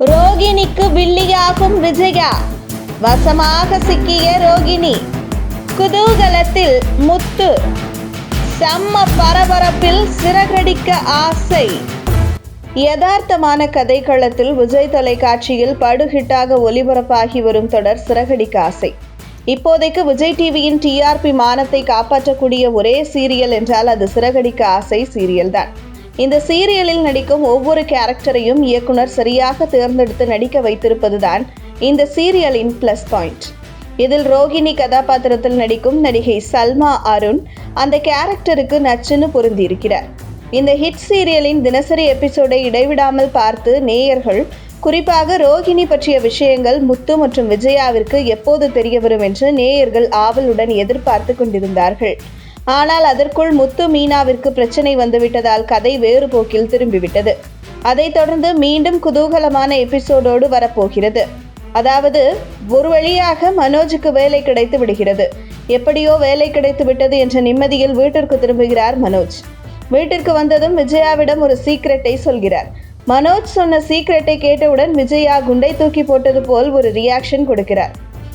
ரோகிணிக்கு வில்லியாகும் விஜயா. வசமாக சிக்கிய ரோகிணி. குதூகலத்தில் முத்து. செம்ம பரபரப்பில் சிறகடிக்க ஆசை. யதார்த்தமான கதைக்களத்தில் விஜய் தொலைக்காட்சியில் படுகிட்டாக ஒளிபரப்பாகி வரும் தொடர் சிறகடிக்க ஆசை. இப்போதைக்கு விஜய் டிவியின் டிஆர்பி மானத்தை காப்பாற்றக்கூடிய ஒரே சீரியல் என்றால் அது சிறகடிக்க ஆசை சீரியல் தான் இந்த சீரியலில் நடிக்கும் ஒவ்வொரு கேரக்டரையும் இயக்குனர் சரியாக தேர்ந்தெடுத்து நடிக்க வைத்திருப்பதுதான் இந்த சீரியலின் ப்ளஸ் பாயிண்ட் இதில் ரோகிணி கதாபாத்திரத்தில் நடிக்கும் நடிகை சல்மா அருண் அந்த கேரக்டருக்கு நச்சுன்னு பொருந்தியிருக்கிறார். இந்த ஹிட் சீரியலின் தினசரி எபிசோடை இடைவிடாமல் பார்த்து நேயர்கள் குறிப்பாக ரோகிணி பற்றிய விஷயங்கள் முத்து மற்றும் விஜயாவிற்கு எப்போது தெரிய வரும் என்று நேயர்கள் ஆவலுடன் எதிர்பார்த்து கொண்டிருந்தார்கள். ஆனால் அதற்குள் முத்து மீனாவிற்கு பிரச்சனை வந்துவிட்டதால் கதை வேறு போக்கில் திரும்பிவிட்டது. அதைத் தொடர்ந்து மீண்டும் குதூகலமான எபிசோடோடு வரப்போகிறது. அதாவது ஒரு வழியாக மனோஜுக்கு வேலை கிடைத்து விடுகிறது. எப்படியோ வேலை கிடைத்து விட்டது என்ற நிம்மதியில் வீட்டிற்கு திரும்புகிறார் மனோஜ். வீட்டிற்கு வந்ததும் விஜயாவிடம் ஒரு சீக்ரெட்டை சொல்கிறார். மனோஜ் சொன்ன சீக்ரெட்டை கேட்டவுடன் விஜயா குண்டை தூக்கி போட்டது போல் ஒரு ரியாக்ஷன் கொடுக்கிறார்.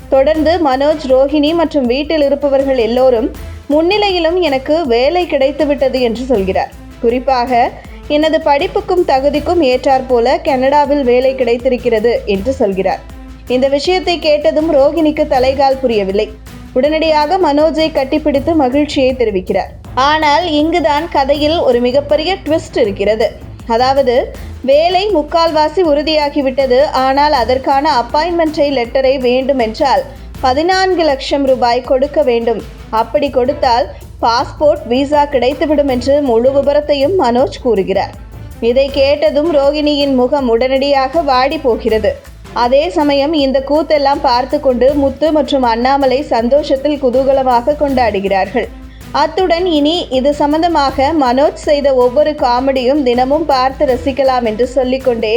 தொடர்ந்து மனோஜ் ரோஹிணி மற்றும் வீட்டில் இருப்பவர்கள் எல்லோரும் முன்னிலையிலும் எனக்கு வேலை கிடைத்துவிட்டது என்று சொல்கிறார். குறிப்பாக எனது படிப்புக்கும் தகுதிக்கும் ஏற்றாற்போல கனடாவில் வேலை கிடைத்திருக்கிறது என்று சொல்கிறார். இந்த விஷயத்தை கேட்டதும் ரோகிணிக்கு தலைகால் புரியவில்லை. உடனடியாக மனோஜை கட்டிப்பிடித்து மகிழ்ச்சியை தெரிவிக்கிறார். ஆனால் இங்குதான் கதையில் ஒரு மிகப்பெரிய ட்விஸ்ட் இருக்கிறது. அதாவது வேலை முக்கால்வாசி உறுதியாகிவிட்டது ஆனால் அதற்கான அப்பாயின்மெண்ட்டை லெட்டரை வேண்டுமென்றால் பதினான்கு லட்சம் ரூபாய் கொடுக்க வேண்டும். அப்படி கொடுத்தால் பாஸ்போர்ட் விசா கிடைத்துவிடும் என்று முழு விபரத்தையும் மனோஜ் கூறுகிறார். இதை கேட்டதும் ரோகிணியின் முகம் உடனடியாக வாடி போகிறது. அதே சமயம் இந்த கூத்தெல்லாம் பார்த்து கொண்டு முத்து மற்றும் அண்ணாமலை சந்தோஷத்தில் குதூகலமாக கொண்டாடுகிறார்கள். அத்துடன் இனி இது சம்பந்தமாக மனோஜ் செய்த ஒவ்வொரு காமெடியும் தினமும் பார்த்து ரசிக்கலாம் என்று சொல்லிக்கொண்டே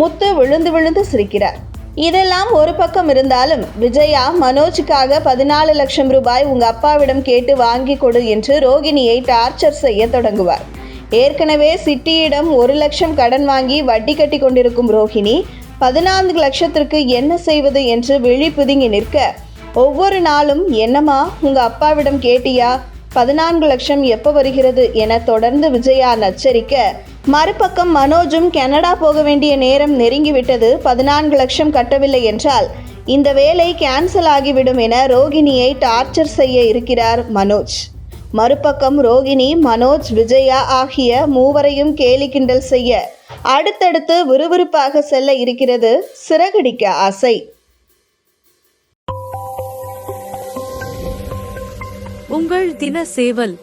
முத்து விழுந்து விழுந்து சிரிக்கிறார். இதெல்லாம் ஒரு பக்கம் இருந்தாலும் விஜயா மனோஜுக்காக பதினாலு லட்சம் ரூபாய் உங்க அப்பாவிடம் கேட்டு வாங்கி கொடு என்று ரோகிணியை டார்ச்சர் செய்ய தொடங்குவார். ஏற்கனவே சிட்டியிடம் ஒரு லட்சம் கடன் வாங்கி வட்டி கட்டி கொண்டிருக்கும் ரோஹிணி பதினான்கு லட்சத்திற்கு என்ன செய்வது என்று விழி புதுங்கி நிற்க ஒவ்வொரு நாளும் என்னம்மா உங்க அப்பாவிடம் கேட்டியா? பதினான்கு லட்சம் எப்போ வருகிறது? என தொடர்ந்து விஜயா நச்சரிக்க மறுபக்கம் மனோஜும் கனடா போக வேண்டிய நேரம் நெருங்கிவிட்டது. பதினான்கு லட்சம் கட்டவில்லை என்றால் இந்த வேலை கேன்சல் ஆகிவிடும் என ரோகிணியை டார்ச்சர் செய்ய இருக்கிறார் மனோஜ். மறுபக்கம் ரோகிணி மனோஜ் விஜயா ஆகிய மூவரையும் கேலி கிண்டல் செய்ய அடுத்தடுத்து விறுவிறுப்பாக செல்ல இருக்கிறது சிறகடிக்க ஆசை. உங்கள் தின சேவல்